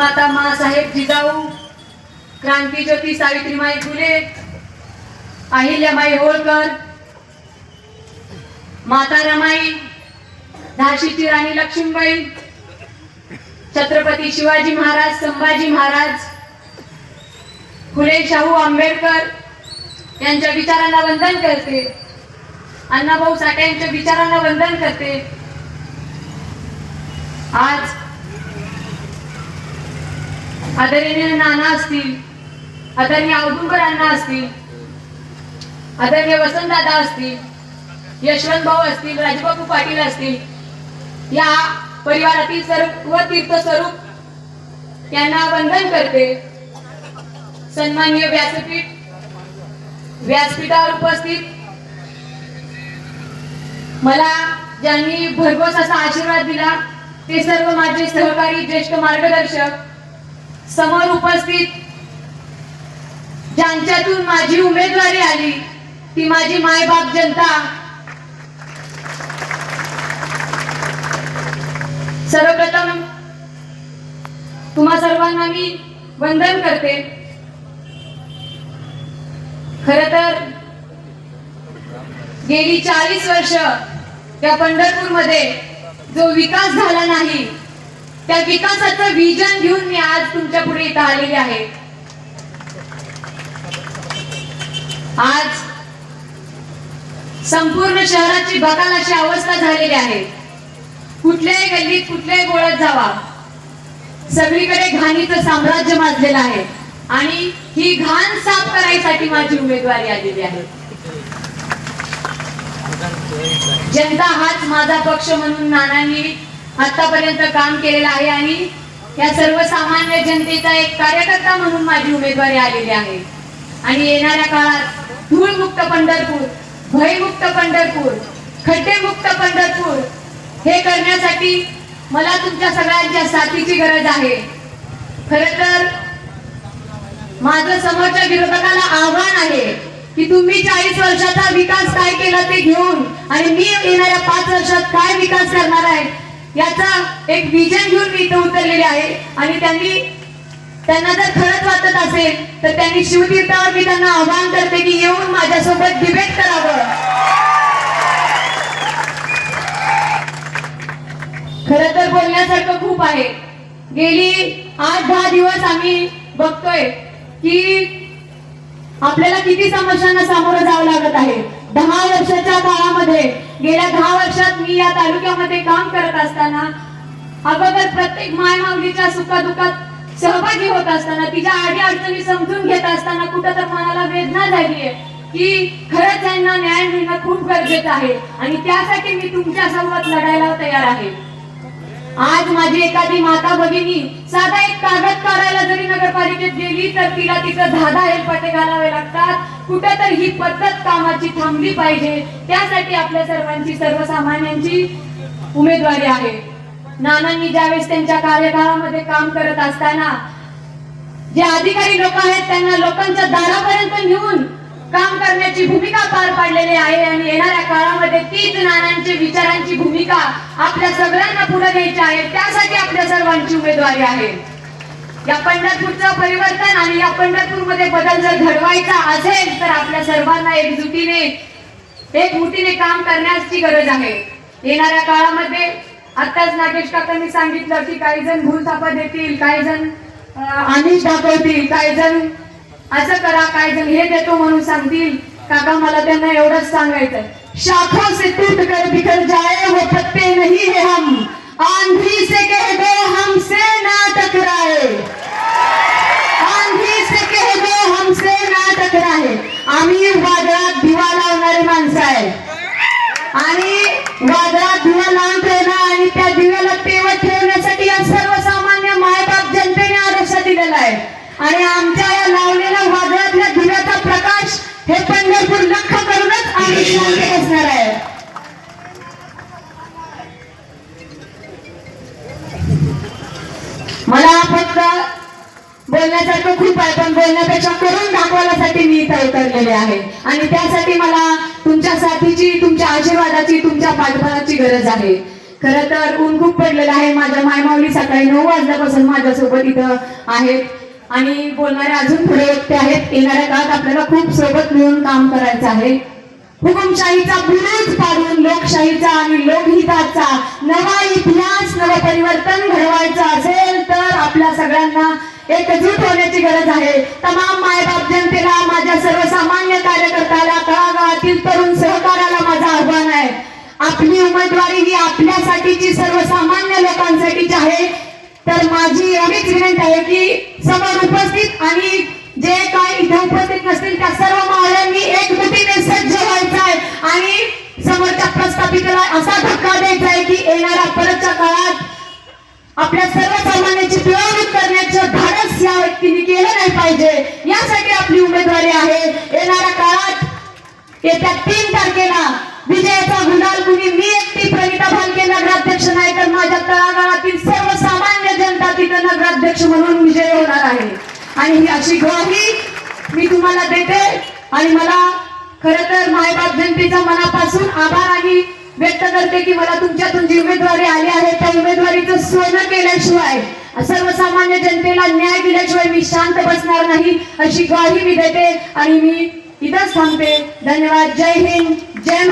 माता मासाहेब जिजाऊ क्रांतीज्योती सावित्रीमाई फुले अहिल्याबाई होळकर माता रमाई झाशीची राणी लक्ष्मीबाई छत्रपती शिवाजी महाराज संभाजी महाराज फुले शाहू आंबेडकर यांच्या विचारांना वंदन करते. अण्णाभाऊ साठे यांच्या विचारांना वंदन करते. आज आदरणीय नाना असतील आदरणीय औदुंबर अण्णा असतील आदरणीय वसंतदादा असतील यशवंत भाऊ असतील राजबाबू पाटील असतील या परिवारातील सर्व तीर्थ स्वरूप यांना वंदन करते. सन्माननीय व्यासपीठ व्यासपीठावर उपस्थित. मला ज्यांनी भरघोस असा आशीर्वाद दिला ते सर्व माझे सहकारी ज्येष्ठ मार्गदर्शक समोर उपस्थित. ज्यांच्यातून माझी उमेदवारी आली ती माझी मायबाप जनता. सर्वप्रथम तुम्हा सर्वांना मी वंदन करते. खर तर गेली चाळीस वर्ष या पंढरपूरमध्ये जो विकास झाला नाही त्या विकासाचं विजन घेऊन मी आज तुमच्यापुढे इथं आलेले आहे. आज संपूर्ण शहराची बकाल अशी अवस्था झालेली आहे. कुठल्याही गल्लीत कुठल्याही गोळ्यात जावा. सगळीकडे घाणीचं साम्राज्य माजलेलं आहे. आणि ही घाण साफ करायसाठी माझी उमेदवारी आलेली आहे. जनता हाच माझा पक्ष म्हणून नानांनी आतापर्यंत काम केलेलं आहे आणि या सर्वसामान्य जनतेचा एक कार्यकर्ता म्हणून माझी उमेदवारी आलेली आहे. आणि येणाऱ्या काळात धूळमुक्त पंढरपूर भयमुक्त पंढरपूर खड्डेमुक्त पंढरपूर हे करण्यासाठी मला तुमच्या सगळ्यांच्या साथीची गरज आहे. खर तर माझं समोरच्या विरोधकाला आव्हान आहे की तुम्ही चाळीस वर्षाचा विकास काय केला ते घेऊन आणि मी येणाऱ्या पाच वर्षात काय विकास करणार आहे याचा एक विजन घेऊन मी इथं उतरलेले आहे. आणि त्यांनी त्यांना जर खरंच वाटत असेल तर त्यांनी शिवतीर्थावर मी त्यांना आव्हान करते की येऊन माझ्यासोबत डिबेट करावं खर तर बोलण्यासारखं खूप आहे. गेली आठ दहा दिवस आम्ही बघतोय की आपल्याला किती समस्यांना सामोरं जावं लागत आहे. दहा वर्षाच्या काळामध्ये गेल्या दहा वर्षात मी या तालुक्यामध्ये काम करत असताना अगोदर प्रत्येक मायमावलीच्या सुखादुखात सहभागी होत असताना तिच्या आडी अडचणी समजून घेत असताना कुठं तर मनाला वेदना झाली आहे की खरंच यांना न्याय मिळणं खूप गरजेचं आहे. आणि त्यासाठी मी तुमच्यासोबत लढायला तयार आहे. आज माझी एखादी माता भगिनी साधा एक कागद काढायला जरी नगरपालिकेत गेली तर तिला तिथं दहा हेलपाटे घालावे लागतात. कुठं तर ही पद्धत कामाची थांबली पाहिजे. त्यासाठी आपल्या सर्वांची सर्वसामान्यांची उमेदवारी आहे. नानांनी ज्यावेळेस त्यांच्या कार्यकाळामध्ये काम करत असताना जे अधिकारी लोक आहेत त्यांना लोकांच्या दारापर्यंत नेऊन काम करण्याची भूमिका पार पाडलेली आहे आणि येणाऱ्या काळामध्ये तीच नानांची विचारांची भूमिका आपल्या सगळ्यांना पुढे घ्यायची आहे. त्यासाठी आपल्या सर्वांची उमेदवारी आहे. या पंढरपूरचं परिवर्तन आणि या पंढरपूरमध्ये बदल जर घडवायचा असेल तर आपल्या सर्वांना एकजुटीने एकमुठीने काम करण्याची गरज आहे. येणाऱ्या काळामध्ये आताच नागेश काकांनी सांगितलं की काही जण भूलथापा देतील काही जण आमिष दाखवतील काही जण असं करा काय जण हे देतो म्हणून सांगतील. काका मला त्यांना एवढंच सांगायचं शाखा से टूट कर बिखर जाए वो पत्ते नहीं है हम. आंधी से कह दो हमसे ना टकराए. आंधी से कह दो हमसे ना टकराए. आम्ही वादळात दिवा लावणारे माणसं आहे. आणि वादळ आणि आमच्या या लावलेल्या वादळातल्या दिव्याचा प्रकाश हे पंढरपूर लख करूनच आम्ही शांत बसणार आहे. मला फक्त बोलण्यासारखं खूप आहे पण बोलण्यापेक्षा करून दाखवण्यासाठी मी इथं उतरलेले आहे. आणि त्यासाठी मला तुमच्या साथीची तुमच्या आशीर्वादाची तुमच्या पाठबळाची गरज आहे. खरं तर ऊन खूप पडलेलं आहे. माझ्या मायमावली सकाळी नऊ वाजल्यापासून माझ्यासोबत इथं आहेत. आणि बोलणारे अजून पुढे व्यक्ती आहेत. येणाऱ्या काळात आपल्याला खूप सोबत मिळून काम करायचं आहे. हुकुमशाहीचा बुरुज पाडून लोकशाहीचा आणि लोकहिताचा नवा इतिहास नव परिवर्तन घडवायचं असेल तर आपल्या सगळ्यांना एकजूट होण्याची गरज आहे. तमाम मायबाप जनतेला माझ्या सर्वसामान्य कार्यकर्त्याला तळागाळातील तरुण सहकाराला माझं आव्हान आहे. आपली उमेदवारी ही आपल्यासाठीची सर्वसामान्य लोकांसाठीची आहे. तर माझी एवढीच विनंती आहे की समोर उपस्थित आणि जे काय इथे उपस्थित नसतील त्या सर्व महाराजांनी एकजुटीने सज्ज व्हायचं आहे. आणि समोरच्या प्रस्थापितेला असा धक्का द्यायचा आहे की येणाऱ्या परतच्या काळात आपल्या सर्वसामान्यांची पिळवणूक करण्याचं धाडस या व्यक्तीने केलं नाही पाहिजे. यासाठी आपली उमेदवारी आहे. येणाऱ्या काळात येत्या तीन तारखेला विजयाचा गुलाल कुणी मी एकटी प्रणिता भालके नगराध्यक्ष नाही तर माझ्या तळागाळातील सर्वसामान्य जनता तिथं नगराध्यक्ष म्हणून विजय होणार आहे. आणि ही अशी ग्वाही मी तुम्हाला देते. आणि मला खर तर मायबाप जनतेचा मनापासून आभार आणि व्यक्त करते की मला तुमच्यातून जी उमेदवारी आली आहे त्या उमेदवारीचं सोनं केल्याशिवाय सर्वसामान्य जनतेला न्याय दिल्याशिवाय मी शांत बसणार नाही अशी ग्वाही मी देते. आणि मी इथंच थांबते. धन्यवाद. जय हिंद. जय